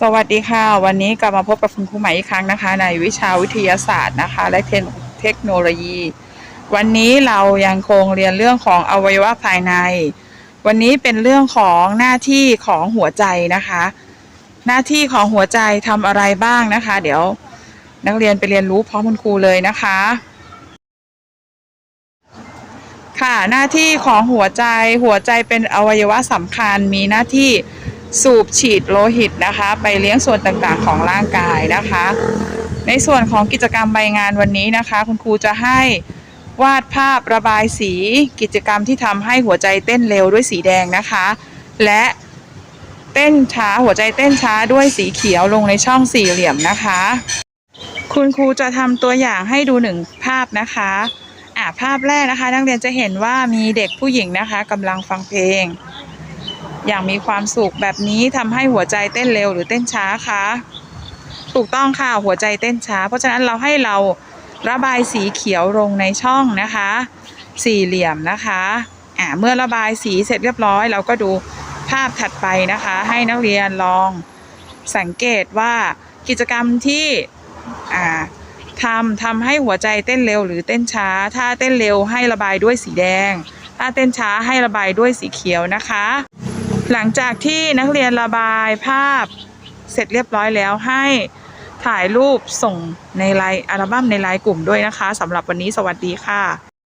สวัสดีค่ะ วันนี้กลับมาพบกับคุณครูใหม่อีกครั้งนะคะ ในวิชาวิทยาศาสตร์นะคะ และเทคเทคโนโลยี วันนี้เรายังคงเรียนเรื่องของอวัยวะภายใน วันนี้เป็นเรื่องของหน้าที่ของหัวใจนะคะ หน้าที่ของหัวใจทำอะไรบ้างนะคะ เดี๋ยวนักเรียนไปเรียนรู้พร้อมคุณครูเลยนะคะ ค่ะหน้าที่ของหัวใจหัวใจเป็นอวัยวะสำคัญมีหน้าที่ สูบฉีดโลหิตนะคะ ไปเลี้ยงส่วนต่างๆของร่างกายนะคะ ในส่วนของกิจกรรมใบงานวันนี้นะคะ คุณครูจะให้วาดภาพระบายสีกิจกรรมที่ทำให้หัวใจเต้นเร็วด้วยสีแดงนะคะ และเต้นช้าหัวใจเต้นช้าด้วยสีเขียวลงในช่องสี่เหลี่ยมนะคะ คุณครูจะทำตัวอย่างให้ดูหนึ่งภาพนะคะอ่าภาพแรกนะคะ นักเรียนจะเห็นว่ามีเด็กผู้หญิงนะคะกำลังฟังเพลง อย่างมีความสุขแบบนี้ทำให้หัวใจเต้นเร็วหรือเต้นช้าคะถูกต้องค่ะหัวใจเต้นช้า เพราะฉะนั้นเราให้เราระบายสีเขียวลงในช่องนะคะ สี่เหลี่ยมนะคะอ่าเมื่อระบายสีเสร็จเรียบร้อย เราก็ดูภาพถัดไปนะคะ ให้นักเรียนลองสังเกตว่ากิจกรรมที่อ่าทำทำให้หัวใจเต้นเร็วหรือเต้นช้า ถ้าเต้นเร็วให้ระบายด้วยสีแดง ถ้าเต้นช้าให้ระบายด้วยสีเขียวนะคะ หลังจากที่นักเรียนระบายภาพเสร็จเรียบร้อยแล้วให้ถ่ายรูปส่งในไลน์อัลบั้มในไลน์กลุ่มด้วยนะคะสำหรับวันนี้สวัสดีค่ะ